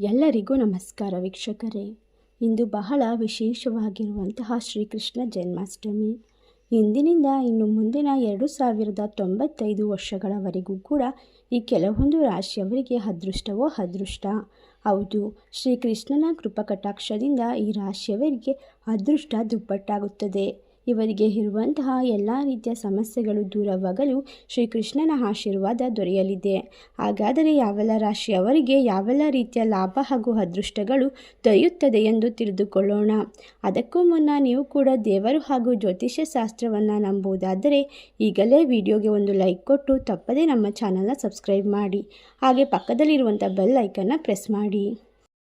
ಎಲ್ಲರಿಗೂ ನಮಸ್ಕಾರ ವೀಕ್ಷಕರೇ. ಇಂದು ಬಹಳ ವಿಶೇಷವಾಗಿರುವಂತಹ ಶ್ರೀಕೃಷ್ಣ ಜನ್ಮಾಷ್ಟಮಿ. ಇಂದಿನಿಂದ ಇನ್ನು ಮುಂದಿನ ಎರಡು ಸಾವಿರದ ತೊಂಬತ್ತೈದು ವರ್ಷಗಳವರೆಗೂ ಕೂಡ ಈ ಕೆಲವೊಂದು ರಾಶಿಯವರಿಗೆ ಅದೃಷ್ಟವೋ ಅದೃಷ್ಟ. ಹೌದು, ಶ್ರೀಕೃಷ್ಣನ ಕೃಪಕಟಾಕ್ಷದಿಂದ ಈ ರಾಶಿಯವರಿಗೆ ಅದೃಷ್ಟ ದುಪ್ಪಟ್ಟಾಗುತ್ತದೆ. ಇವರಿಗೆ ಇರುವಂತಹ ಎಲ್ಲ ರೀತಿಯ ಸಮಸ್ಯೆಗಳು ದೂರವಾಗಲು ಶ್ರೀಕೃಷ್ಣನ ಆಶೀರ್ವಾದ ದೊರೆಯಲಿದೆ. ಹಾಗಾದರೆ ಯಾವೆಲ್ಲ ರಾಶಿಯವರಿಗೆ ಯಾವೆಲ್ಲ ರೀತಿಯ ಲಾಭ ಹಾಗೂ ಅದೃಷ್ಟಗಳು ದೊರೆಯುತ್ತದೆ ಎಂದು ತಿಳಿದುಕೊಳ್ಳೋಣ. ಅದಕ್ಕೂ ಮುನ್ನ ನೀವು ಕೂಡ ದೇವರು ಹಾಗೂ ಜ್ಯೋತಿಷ್ಯ ಶಾಸ್ತ್ರವನ್ನು ನಂಬುವುದಾದರೆ ಈಗಲೇ ವಿಡಿಯೋಗೆ ಒಂದು ಲೈಕ್ ಕೊಟ್ಟು ತಪ್ಪದೇ ನಮ್ಮ ಚಾನಲ್ನ ಸಬ್ಸ್ಕ್ರೈಬ್ ಮಾಡಿ. ಹಾಗೆ ಪಕ್ಕದಲ್ಲಿರುವಂಥ ಬೆಲ್ ಐಕನ್ನ ಪ್ರೆಸ್ ಮಾಡಿ.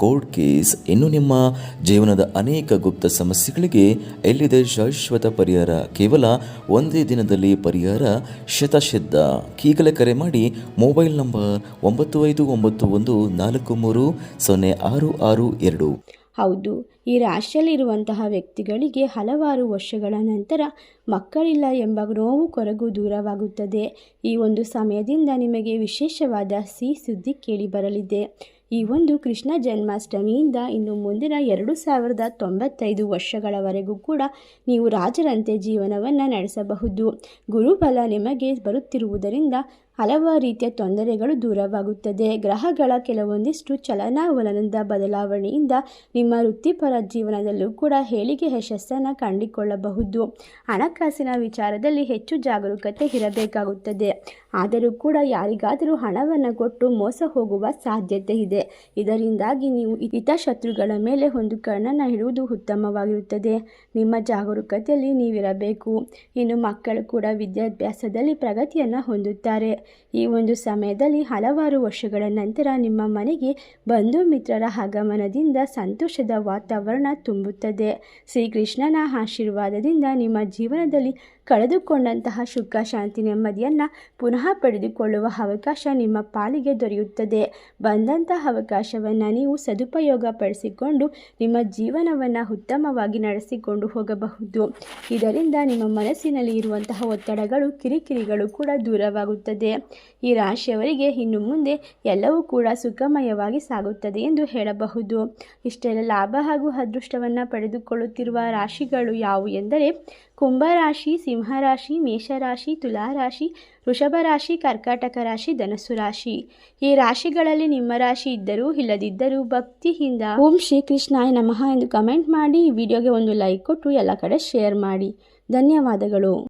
ಕೋರ್ಟ್ ಕೇಸ್ ಇನ್ನು ನಿಮ್ಮ ಜೀವನದ ಅನೇಕ ಗುಪ್ತ ಸಮಸ್ಯೆಗಳಿಗೆ ಎಲ್ಲಿದೆ ಶಾಶ್ವತ ಪರಿಹಾರ? ಕೇವಲ ಒಂದೇ ದಿನದಲ್ಲಿ ಪರಿಹಾರ ಶತಸಿದ್ಧ ಈಗಲೇ ಕರೆ ಮಾಡಿ ಮೊಬೈಲ್ ನಂಬರ್ ಒಂಬತ್ತು ಐದು ಒಂಬತ್ತು ಒಂದು ನಾಲ್ಕು ಮೂರು ಸೊನ್ನೆ ಆರು ಆರು ಎರಡು. ಹೌದು, ಈ ರಾಶಿಯಲ್ಲಿರುವಂತಹ ವ್ಯಕ್ತಿಗಳಿಗೆ ಹಲವಾರು ವರ್ಷಗಳ ನಂತರ ಮಕ್ಕಳಿಲ್ಲ ಎಂಬ ನೋವು ಕೊರಗು ದೂರವಾಗುತ್ತದೆ. ಈ ಒಂದು ಸಮಯದಿಂದ ನಿಮಗೆ ವಿಶೇಷವಾದ ಸಿಹಿ ಸುದ್ದಿ ಕೇಳಿಬರಲಿದೆ ಈ ಒಂದು ಕೃಷ್ಣ ಜನ್ಮಾಷ್ಟಮಿಯಿಂದ ಇನ್ನು ಮುಂದಿನ ಎರಡು ಸಾವಿರದ ತೊಂಬತ್ತೈದು ವರ್ಷಗಳವರೆಗೂ ಕೂಡ ನೀವು ರಾಜರಂತೆ ಜೀವನವನ್ನು ನಡೆಸಬಹುದು. ಗುರುಬಲ ನಿಮಗೆ ಬರುತ್ತಿರುವುದರಿಂದ ಹಲವಾರು ರೀತಿಯ ತೊಂದರೆಗಳು ದೂರವಾಗುತ್ತದೆ. ಗ್ರಹಗಳ ಕೆಲವೊಂದಿಷ್ಟು ಚಲನಾವಲನದ ಬದಲಾವಣೆಯಿಂದ ನಿಮ್ಮ ವೃತ್ತಿಪರ ಜೀವನದಲ್ಲೂ ಕೂಡ ಹೇಳಿಕೆ ಯಶಸ್ಸನ್ನು ಕಂಡುಕೊಳ್ಳಬಹುದು. ಹಣಕಾಸಿನ ವಿಚಾರದಲ್ಲಿ ಹೆಚ್ಚು ಜಾಗರೂಕತೆ ಇರಬೇಕಾಗುತ್ತದೆ. ಆದರೂ ಕೂಡ ಯಾರಿಗಾದರೂ ಹಣವನ್ನು ಕೊಟ್ಟು ಮೋಸ ಹೋಗುವ ಸಾಧ್ಯತೆ ಇದೆ. ಇದರಿಂದಾಗಿ ನೀವು ಹಿತಶತ್ರುಗಳ ಮೇಲೆ ಒಂದು ಕಣ್ಣನ್ನು ಇಡುವುದು ಉತ್ತಮವಾಗಿರುತ್ತದೆ. ನಿಮ್ಮ ಜಾಗರೂಕತೆಯಲ್ಲಿ ನೀವಿರಬೇಕು. ಇನ್ನು ಮಕ್ಕಳು ಕೂಡ ವಿದ್ಯಾಭ್ಯಾಸದಲ್ಲಿ ಪ್ರಗತಿಯನ್ನು ಹೊಂದುತ್ತಾರೆ. ಈ ಒಂದು ಸಮಯದಲ್ಲಿ ಹಲವಾರು ವರ್ಷಗಳ ನಂತರ ನಿಮ್ಮ ಮನೆಗೆ ಬಂಧು ಮಿತ್ರರ ಆಗಮನದಿಂದ ಸಂತೋಷದ ವಾತಾವರಣ ತುಂಬುತ್ತದೆ. ಶ್ರೀಕೃಷ್ಣನ ಆಶೀರ್ವಾದದಿಂದ ನಿಮ್ಮ ಜೀವನದಲ್ಲಿ ಕಳೆದುಕೊಂಡಂತಹ ಸುಖ, ಶಾಂತಿ, ನೆಮ್ಮದಿಯನ್ನು ಪುನಃ ಪಡೆದುಕೊಳ್ಳುವ ಅವಕಾಶ ನಿಮ್ಮ ಪಾಲಿಗೆ ದೊರೆಯುತ್ತದೆ. ಬಂದಂತಹ ಅವಕಾಶವನ್ನು ನೀವು ಸದುಪಯೋಗ ಪಡಿಸಿಕೊಂಡು ನಿಮ್ಮ ಜೀವನವನ್ನು ಉತ್ತಮವಾಗಿ ನಡೆಸಿಕೊಂಡು ಹೋಗಬಹುದು. ಇದರಿಂದ ನಿಮ್ಮ ಮನಸ್ಸಿನಲ್ಲಿ ಇರುವಂತಹ ಒತ್ತಡಗಳು, ಕಿರಿಕಿರಿಗಳು ಕೂಡ ದೂರವಾಗುತ್ತದೆ. ಈ ರಾಶಿಯವರಿಗೆ ಇನ್ನು ಮುಂದೆ ಎಲ್ಲವೂ ಕೂಡ ಸುಖಮಯವಾಗಿ ಸಾಗುತ್ತದೆ ಎಂದು ಹೇಳಬಹುದು. ಇಷ್ಟೆಲ್ಲ ಲಾಭ ಹಾಗೂ ಅದೃಷ್ಟವನ್ನು ಪಡೆದುಕೊಳ್ಳುತ್ತಿರುವ ರಾಶಿಗಳು ಯಾವುವು ಎಂದರೆ ಕುಂಭರಾಶಿ ಸಿಂಹರಾಶಿ, ಮೇಷರಾಶಿ, ತುಲಾರಾಶಿ ವೃಷಭ ರಾಶಿ ಕರ್ಕಾಟಕ ರಾಶಿ, ಧನಸ್ಸು ರಾಶಿ. ಈ ರಾಶಿಗಳಲ್ಲಿ ನಿಮ್ಮ ರಾಶಿ ಇದ್ದರೂ ಇಲ್ಲದಿದ್ದರೂ ಭಕ್ತಿಯಿಂದ ಓಂ ಶ್ರೀಕೃಷ್ಣಾಯ ನಮಃ ಎಂದು ಕಮೆಂಟ್ ಮಾಡಿ, ಈ ವಿಡಿಯೋಗೆ ಒಂದು ಲೈಕ್ ಕೊಟ್ಟು ಎಲ್ಲ ಕಡೆ ಶೇರ್ ಮಾಡಿ. ಧನ್ಯವಾದಗಳು.